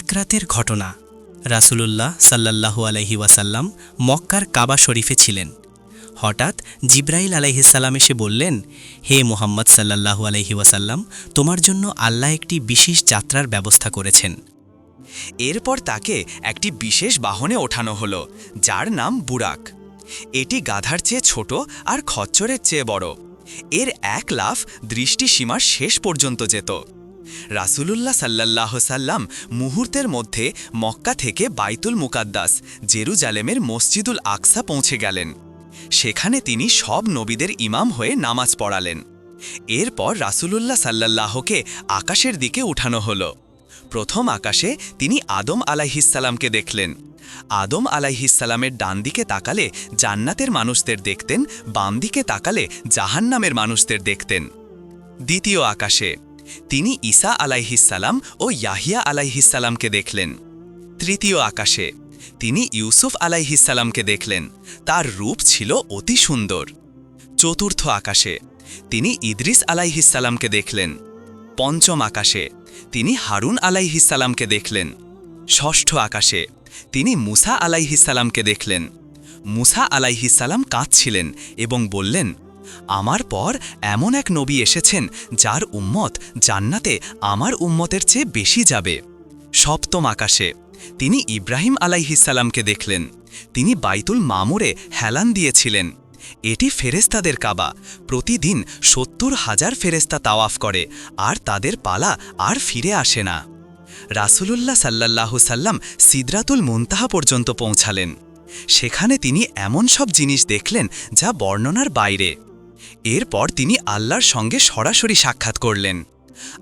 এক রাতের ঘটনা। রাসূলুল্লাহ সাল্লাল্লাহু আলাইহি ওয়াসাল্লাম মক্কার কাবা শরীফে ছিলেন। হঠাৎ জিব্রাইল আলাইহিসাল্লাম এসে বললেন, হে মোহাম্মদ সাল্লাল্লাহু আলাইহি ওয়াসাল্লাম, তোমার জন্য আল্লাহ একটি বিশেষ যাত্রার ব্যবস্থা করেছেন। এরপর তাকে একটি বিশেষ বাহনে ওঠানো হলো, যার নাম বুরাক। এটি গাধার চেয়ে ছোট আর খচ্চরের চেয়ে বড়। এর এক লাফ দৃষ্টিসীমার শেষ পর্যন্ত যেত। রাসূলুল্লাহ সাল্লাল্লাহ সাল্লাম মুহূর্তের মধ্যে মক্কা থেকে বাইতুল মুকাদ্দাস, জেরুজালেমের মসজিদুল আকসা পৌঁছে গেলেন। সেখানে তিনি সব নবীদের ইমাম হয়ে নামাজ পড়ালেন। এরপর রাসূলুল্লাহ সাল্লাল্লাহকে আকাশের দিকে উঠানো হল। প্রথম আকাশে তিনি আদম আলাইহিসাল্লামকে দেখলেন। আদম আলাইহিসাল্লামের ডান দিকে তাকালে জান্নাতের মানুষদের দেখতেন, বাম দিকে তাকালে জাহান্নামের মানুষদের দেখতেন। দ্বিতীয় আকাশে তিনি ঈসা আলাইহিসাল্লাম ও ইয়াহিয়া আলাইহিসাল্লামকে দেখলেন। তৃতীয় আকাশে, তিনি ইউসুফ আলাইহিসাল্লামকে দেখলেন। তার রূপ ছিল অতি সুন্দর। চতুর্থ আকাশে, তিনি ইদ্রিস আলাইহিসাল্লামকে দেখলেন। পঞ্চম আকাশে, তিনি হারুন আলাইহিসাল্লামকে দেখলেন। ষষ্ঠ আকাশে, তিনি মুসা আলাইহিসাল্লামকে দেখলেন। মুসা আলাইহিসাল্লাম কাঁদছিলেন এবং বললেন আমার পর এমন এক নবী এসেছেন, যার উম্মত জান্নাতে আমার উম্মতের চেয়ে বেশি যাবে। সপ্তম আকাশে তিনি ইব্রাহিম আলাইহিসাল্লামকে দেখলেন। তিনি বাইতুল মামুরে হেলান দিয়েছিলেন। এটি ফেরেস্তাদের কাবা। প্রতিদিন সত্তর হাজার ফেরেস্তা তাওয়াফ করে, আর তাদের পালা আর ফিরে আসে না। রাসূলুল্লাহ সাল্লাল্লাহু সাল্লাম সিদরাতুল মুনতাহা পর্যন্ত পৌঁছালেন। সেখানে তিনি এমন সব জিনিস দেখলেন, যা বর্ণনার বাইরে। এরপর তিনি আল্লাহর সঙ্গে সরাসরি সাক্ষাৎ করলেন।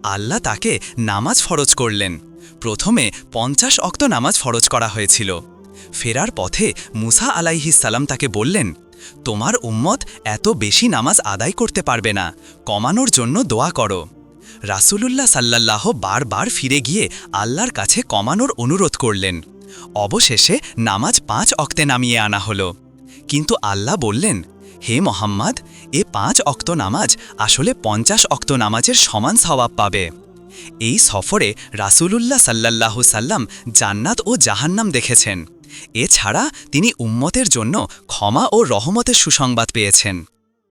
আল্লাহ তাকে নামাজ ফরজ করলেন। প্রথমে পঞ্চাশ অক্ত নামাজ ফরজ করা হয়েছিল। ফেরার পথে মুসা আলাইহিসাল্লাম তাকে বললেন, তোমার উম্মত এত বেশি নামাজ আদায় করতে পারবে না, কমানোর জন্য দোয়া করো। রাসূলুল্লাহ সাল্লাল্লাহ বারবার ফিরে গিয়ে আল্লাহর কাছে কমানোর অনুরোধ করলেন। অবশেষে নামাজ পাঁচ অক্তে নামিয়ে আনা হলো। কিন্তু আল্লাহ বললেন হে মোহাম্মদ, এ পাঁচ অক্ত নামাজ আসলে পঞ্চাশ অক্ত নামাজের সমান স্বভাব পাবে। এই সফরে রাসূলুল্লাহ সাল্লাল্লাহু সাল্লাম জান্নাত ও জাহান্নাম দেখেছেন। এছাড়া তিনি উম্মতের জন্য ক্ষমা ও রহমতের সুসংবাদ পেয়েছেন।